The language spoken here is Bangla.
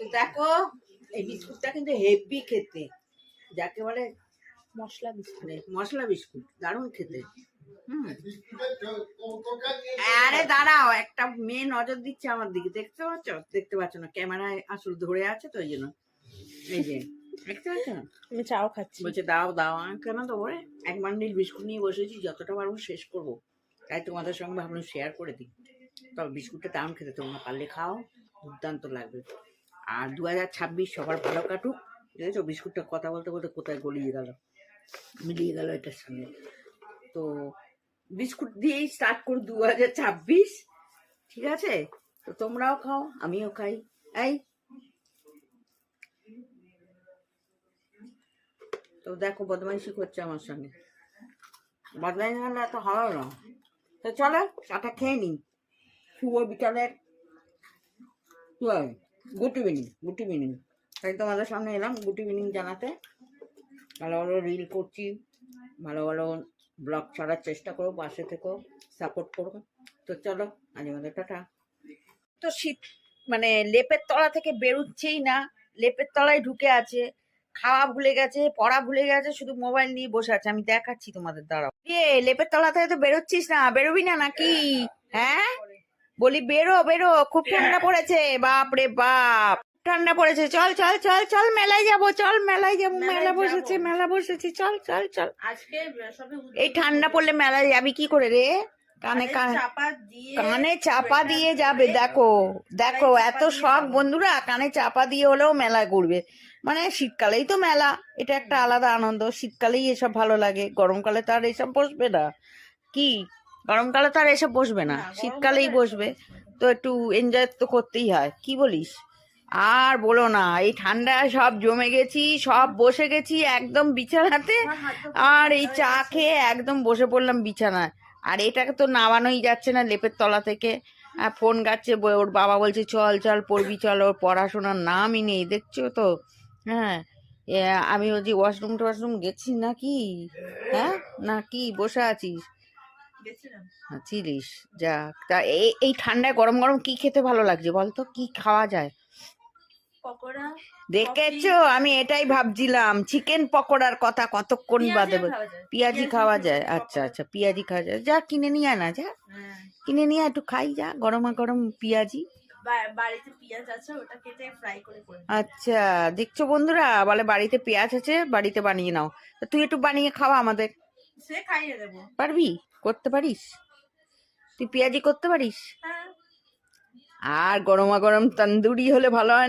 তো দেখো এই বিস্কুটটা কিন্তু হেভি খেতে। যাকে বলে মশলা বিস্কুট। মানে মশলা বিস্কুট দারুণ খেতে। হুম। আরে দাঁড়াও একটা মেয়ে নজর দিচ্ছে আমার দিকে দেখতে পাচ্ছ? দেখতে পাচ্ছ না ক্যামেরায় আসল ধরে আছে তো ওই জন্য। এই যে দেখতে পাচ্ছ? না আমি চাও খাচ্ছি। বলছে দাও দাও আমি কেন দেবো রে? এক বান্ডিল বিস্কুট নিয়ে বসেছি যতটা পারব শেষ করব। তাই তোমাদের সঙ্গে ভাবলাম শেয়ার করে দিই। তবে বিস্কুটটা দাম খেতে তোমরা পারলে খাও দুর্দান্ত লাগবে। আর দু হাজার ছাব্বিশ সবার ভালো কাটুক। দেখেছ বিস্কুটটা কথা বলতে বলতে কোথায় গলিয়ে গেল? মিলিয়ে গেল এটার সঙ্গে। তো বিস্কুট দিয়েই স্টার্ট করি দু হাজার ছাব্বিশ। ঠিক আছে? তো তোমরাও খাও, আমিও খাই। এই। তো দেখো, বদমাইশি করছে আমার সঙ্গে। বদমাইশি হলে তো হবে না। তো চলো, চাটা খেয়ে নিই। শুভ বিকালের। কি গুড ইভিনিং গুড ইভিনিং তাই তোমাদের সামনে এলাম গুড ইভিনিং জানাতে। ভালো ভালো রিল করছি। ভালো ভালো ব্লগ ছাড়ার চেষ্টা করো, পাশে থেকো সাপোর্ট করো। তো চলো, আজ আমাদের টাটা। তো শীত মানে লেপের তলা থেকে বেরোচ্ছেই না। লেপের তলায় ঢুকে আছে, খাওয়া ভুলে গেছে, পড়া ভুলে গেছে, শুধু মোবাইল নিয়ে বসে আছে। আমি দেখাচ্ছি তোমাদের এ, লেপের তলা থেকে তো বেরোচ্ছিস না, বেরোবি না নাকি? হ্যাঁ? বলি বেরো বেরো খুব ঠান্ডা পড়েছে বাপ রে বাপ ঠান্ডা পড়েছে চল চল চল চল মেলায় যাব চল মেলায় যাব মেলা বসেছে মেলা বসেছে চল চল চল। আজকে এই ঠান্ডা পড়লে মেলায় যাবি কি করে রে? কানে কানে কানে চাপা দিয়ে যাবে দেখো দেখো এত শখ বন্ধুরা কানে চাপা দিয়ে হলেও মেলা ঘুরবে। মানে শীতকালেই তো মেলা এটা একটা আলাদা আনন্দ শীতকালেই এসব ভালো লাগে গরমকালে তো আর এসব বসবে না। কি গরমকালে তো আর এসব বসবে না শীতকালেই বসবে। তো একটু এনজয় তো করতেই হয় কি বলিস? আর বলো না এই ঠান্ডায় সব জমে গেছি সব বসে গেছি একদম বিছানাতে আর এই চা খেয়ে একদম বসে পড়লাম বিছানায়। আর এটাকে তো নামানোই যাচ্ছে না লেপের তলা থেকে। ফোন গাচ্ছে ওর বাবা বলছে চল চল পড়বি চল ওর পড়াশোনার নামই নেই দেখছ তো? হ্যাঁ আমি বলছি ওয়াশরুম ওয়াশরুম গেছিস নাকি? হ্যাঁ না কি বসে আছিস? চিলিস যা তা এই এই ঠান্ডায় গরম গরম কি খেতে ভালো লাগছে বলতো কি খাওয়া যায়? পকোড়া দেখেছ? আমি এটাই ভাবছিলাম। চিকেন পকোড়ার কথা কতক্ষণ বাদে পেঁয়াজি খাওয়া যায়। আচ্ছা আচ্ছা পেঁয়াজি খাওয়া যায়। যা কিনে নিয়ে না যা। হ্যাঁ। কিনে নিয়ে একটু খাই যা। গরমা গরম পেঁয়াজি। বা- বাড়িতে পেঁয়াজ আছে ওটা কেটে ফ্রাই করে করে আচ্ছা দেখছ বন্ধুরা? বলে বাড়িতে পেঁয়াজ আছে বাড়িতে বানিয়ে নাও। তা তুই একটু বানিয়ে খাওয়া আমাদের। সে খাইয়ে দেব। পারবি? করতে পারিস? তুই পেঁয়াজি করতে পারিস? হ্যাঁ। আর গরমা গরম তন্দুরি হলে ভালো হয়